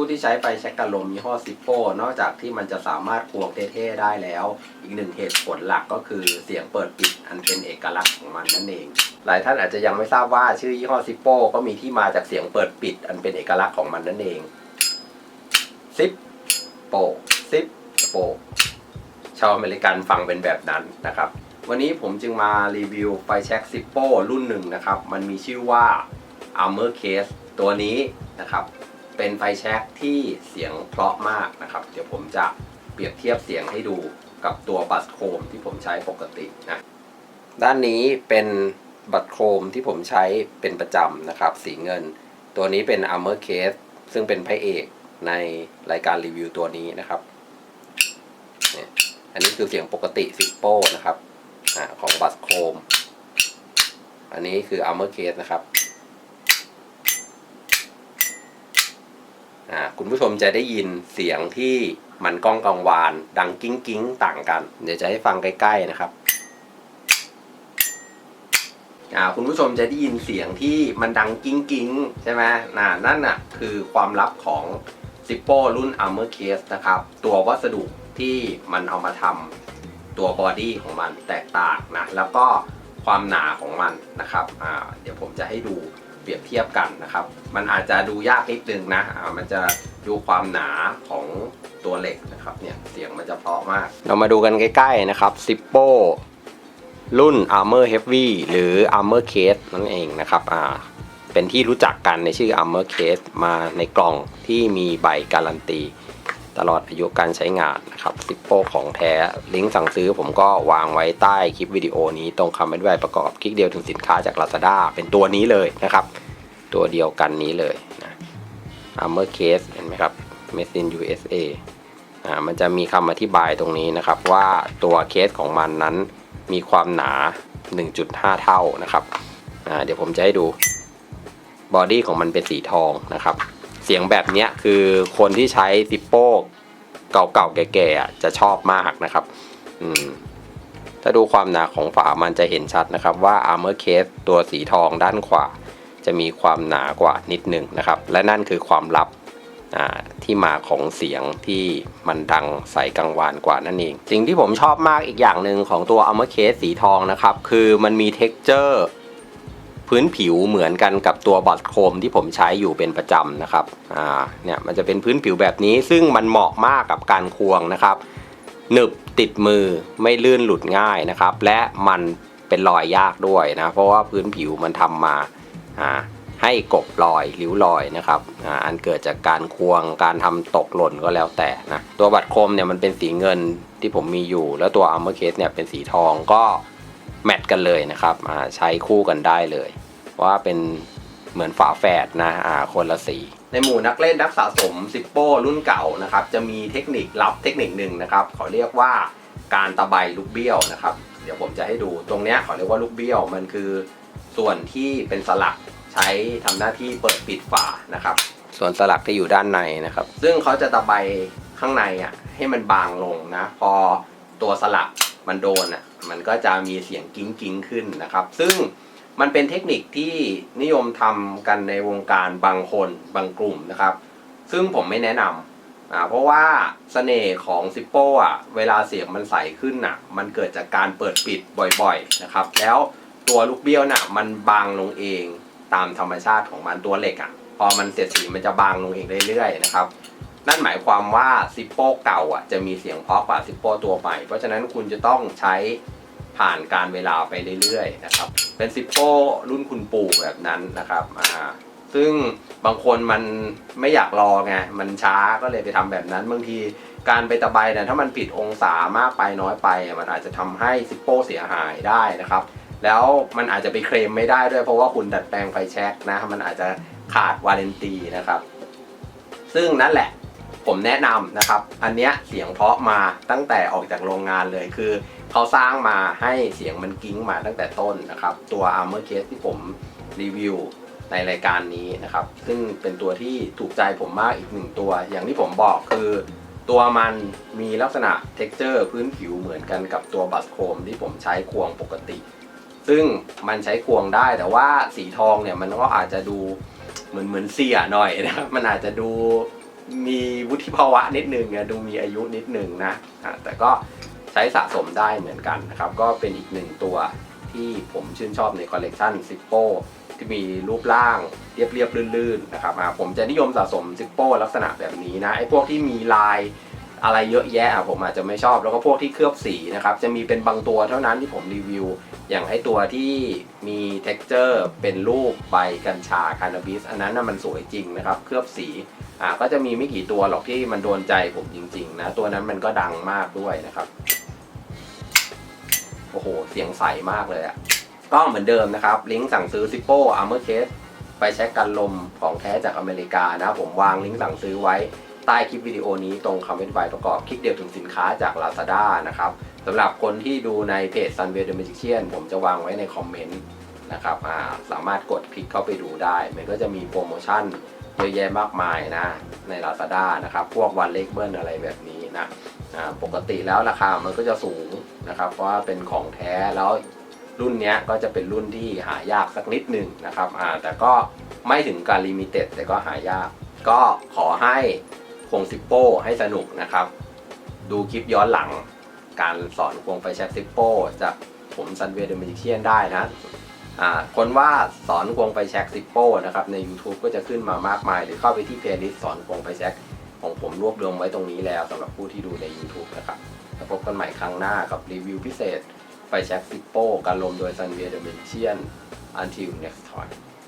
ผู้ที่ใช้ไฟแช็กกะลมยี่ห้อซิปโป้นอกจากที่มันจะสามารถควงเท่ๆได้แล้ว อีกหนึ่งเหตุผลหลักก็คือเสียงเปิดปิดอันเป็นเอกลักษณ์ของมันนั่นเอง หลายท่านอาจจะยังไม่ทราบว่าชื่อยี่ห้อซิปโป้ก็มีที่มาจากเสียงเปิดปิดอันเป็นเอกลักษณ์ของมันนั่นเองซิปโปซิปโปชาวอเมริกันฟังเป็นแบบนั้นนะครับ วันนี้ผมจึงมารีวิวไฟแช็กซิปโป้รุ่นหนึ่งนะครับ มันมีชื่อว่า Armor Case ตัวนี้นะครับ เป็นไฟแช็กที่เสียงเพราะมากนะครับ เดี๋ยวผมจะเปรียบเทียบเสียงให้ดูกับตัวบัสโคมที่ผมใช้ปกตินะด้านนี้เป็นบัตโคมที่ผมใช้เป็นประจำนะครับ สีเงิน ตัวนี้เป็น Armor Case ซึ่งเป็นพระเอกในรายการรีวิวตัวนี้นะครับเนี่ยอันนี้คือเสียงปกติซิปโป้นะครับอของบัตโคม อันนี้คือ Armor Case นะครับ อ่า คุณผู้ชมจะได้ยินเสียงที่มันก้องกังวาน ดังกิ้งกิ้งต่างกัน เดี๋ยวจะให้ฟังใกล้ๆนะครับคุณผู้ชมจะได้ยินเสียงที่มันดังกิ้งกิ้งใช่ไหมน่ะนั่นน่ะคือความลับของ z i p p o รุ่น Armor Case นะครับ ตัววัสดุที่มันเอามาทำตัวบอดี้ของมันแตกต่างนะ แล้วก็ความหนาของมันนะครับ เดี๋ยวผมจะให้ดู เปรียบเทียบกันนะครับ มันอาจจะดูยากนิดนึงนะอ่ามันจะดูความหนาของตัวเหล็กนะครับเนี่ยเสียงมันจะเพราะมาก เรามาดูกันใกล้ๆนะครับซิปโปรุ่น Armor Heavy หรือ Armor Case นั่นเองนะครับอ่าเป็นที่รู้จักกันในชื่อ Armor Case มาในกล่องที่มีใบการันตี ตลอดอายุการใช้งานนะครับซิปโปของแท้ ลิงก์สั่งซื้อผมก็วางไว้ใต้คลิปวิดีโอนี้ตรงคำอธิบายประกอบคลิกเดียวถึงสินค้าจาก Lazada เป็นตัวนี้เลยนะครับ ตัวเดียวกันนี้เลยนะ Armor Case เห็นไหมครับ Made in USA อ่ามันจะมีคำอธิบายตรงนี้นะครับว่าตัวเคสของมันนั้นมีความหนา 1.5 เท่านะครับอ่าเดี๋ยวผมจะให้ดูบอดี้ของมันเป็นสีทองนะครับ เสียงแบบนี้คือคนที่ใช้ซิปโป้ เก่าๆแก่ๆอะจะชอบมากนะครับ อืมถ้าดูความหนาของฝามันจะเห็นชัดนะครับว่า Armor Case ตัวสีทองด้านขวา จะมีความหนากว่านิดหนึ่งนะครับ และนั่นคือความลับอ่าที่มาของเสียงที่มันดังใสกังวานกว่านั่นเอง สิ่งที่ผมชอบมากอีกอย่างหนึ่งของตัว Armor Case สีทองนะครับ คือมันมี texture พื้นผิวเหมือนกันกับตัวบอดโคมที่ผมใช้อยู่เป็นประจำนะครับอ่าเนี่ยมันจะเป็นพื้นผิวแบบนี้ซึ่งมันเหมาะมากกับการควงนะครับหนึบติดมือไม่ลื่นหลุดง่ายนะครับ และมันเป็นรอยยากด้วยนะเพราะว่าพื้นผิวมันทำมาอ่าให้กบรอยริ้วรอยนะครับอ่าอันเกิดจากการควงการทำตกหล่นก็แล้วแต่นะตัวบัตรโคมเนี่ยมันเป็นสีเงินที่ผมมีอยู่ แล้วตัว Armor Case เนี่ยเป็นสีทองก็ แมทกันเลยนะครับอ่าใช้คู่กันได้เลย ว่าเป็นเหมือนฝาแฝดนะอ่าคนละสี ในหมู่นักเล่นนักสะสมซิปโป้รุ่นเก่านะครับจะมีเทคนิคลับเทคนิคหนึ่งนะครับเขาเรียกว่าการตะไบลูกเบี้ยวนะครับ เดี๋ยวผมจะให้ดูตรงเนี้ยเขาเรียกว่าลูกเบี้ยวมันคือส่วนที่เป็นสลักใช้ทำหน้าที่เปิดปิดฝานะครับ ส่วนสลักที่อยู่ด้านในนะครับ ซึ่งเขาจะตะไบข้างในอะให้มันบางลงนะ พอตัวสลัก มันโดนอะมันก็จะมีเสียงกิ้งกิ้งขึ้นนะครับ ซึ่งมันเป็นเทคนิคที่นิยมทำกันในวงการบางคนบางกลุ่มนะครับ ซึ่งผมไม่แนะนำอ่าเพราะว่าเสน่ห์ของซิปโป้อะเวลาเสียงมันใสขึ้นน่ะมันเกิดจากการเปิดปิดบ่อยๆนะครับ แล้วตัวลูกเบี้ยวน่ะมันบางลงเองตามธรรมชาติของมันตัวเหล็กอะพอมันเสียดสีมันจะบางลงเองเรื่อยๆนะครับ นั่นหมายความว่าซิปโป้เก่าอะจะมีเสียงเพราะกว่าซิปโป้ตัวใหม่ เพราะฉะนั้นคุณจะต้องใช้ผ่านการเวลาไปเรื่อยๆนะครับ เป็นซิปโป้รุ่นคุณปู่แบบนั้นนะครับอ่าซึ่งบางคนมันไม่อยากรอไง มันช้าก็เลยไปทำแบบนั้น บางทีการไปตะไบเนี่ยถ้ามันผิดองศามากไปน้อยไป มันอาจจะทำให้ซิปโป้เสียหายได้นะครับ แล้วมันอาจจะไปเคลมไม่ได้ด้วยเพราะว่าคุณดัดแปลงไฟแช็กนะ มันอาจจะขาดวาเลนตีนะครับ ซึ่งนั่นแหละ ผมแนะนำนะครับ อันเนี้ยเสียงเพาะมาตั้งแต่ออกจากโรงงานเลยคือเขาสร้างมาให้เสียงมันกิ้งมาตั้งแต่ต้นนะครับ ตัว Armor Case ที่ผมรีวิวในรายการนี้นะครับ ซึ่งเป็นตัวที่ถูกใจผมมากอีกหนึ่งตัว อย่างที่ผมบอกคือ ตัวมันมีลักษณะ texture พื้นผิวเหมือนกันกับตัวบัสโคมที่ผมใช้ควงปกติ ซึ่งมันใช้ควงได้แต่ว่าสีทองเนี่ยมันก็อาจจะดูเหมือนเหมือนเสียหน่อยนะครับมันอาจจะดู มีวุฒิภาวะนิดนึงดูมีอายุนิดนึงนะแต่ก็ใช้สะสมได้เหมือนกันนะครับ ก็เป็นอีกหนึ่งตัวที่ผมชื่นชอบในคอลเลกชันซิปโปที่มีรูปร่างเรียบๆลื่นๆนะครับผมจะนิยมสะสมซิปโปลักษณะแบบนี้นะไอ้พวกที่มีลาย อะไรเยอะแยะผมอาจจะไม่ชอบ แล้วก็พวกที่เคลือบสีนะครับ จะมีเป็นบางตัวเท่านั้นที่ผมรีวิว อย่างไอตัวที่มี t e x t อร์เป็นรูปใบกัญชาคานาบิสอันนั้นน่ะมันสวยจริงนะครับ เคลือบสีอ่าก็จะมีไม่กี่ตัวหรอกที่มันโดนใจผมจริงๆนะตัวนั้นมันก็ดังมากด้วยนะครับโอ้โหเสียงใสมากเลยอะก็เหมือนเดิมนะครับ ลิงก์สั่งซื้อ Zippo Armor Case ไปเช็คกันลมของแท้จากอเมริกานะ ผมวางลิงก์สั่งซื้อไว้ ใต้คลิปวิดีโอนี้ตรงคำอธิบายประกอบคลิกเดียวถึงสินค้าจาก Lazada นะครับสำหรับคนที่ดูในเพจ Sunway the Magician ผมจะวางไว้ในคอมเมนต์นะครับาสามารถกดคลิกเข้าไปดูได้ มันก็จะมีโปรโมชั่นเยอะแยะมากมายนะใน Lazada นะครับ พวกวันเล็กเบิ้ลอะไรแบบนี้นะปกติแล้วราคามันก็จะสูงนะครับ เพราะว่าเป็นของแท้แล้วรุ่นนี้ก็จะเป็นรุ่นที่หายากสักนิดหนึ่งนะครับแต่ก็ไม่ถึงการลิมิเต็ดแต่ก็หายาก ก็ขอให้ ควงซิปโป้ให้สนุกนะครับ ดูคลิปย้อนหลังการสอนควงไฟแช็กซิปโป้จากผมซันเวเดอร์มิเชียนได้นะอ่าคนว่าสอนควงไฟแช็กซิปโป้นะครับใน YouTube ก็จะขึ้นมามากมาย หรือเข้าไปที่เพลย์ลิสต์สอนควงไฟแช็กของผมรวบรวมไว้ตรงนี้แล้วสำหรับผู้ที่ดูใน YouTube นะครับแล้วพบกันใหม่ครั้งหน้ากับรีวิวพิเศษไฟแช็กซิปโป้การลมโดยซันเวียเดอร์มิเชียน until next time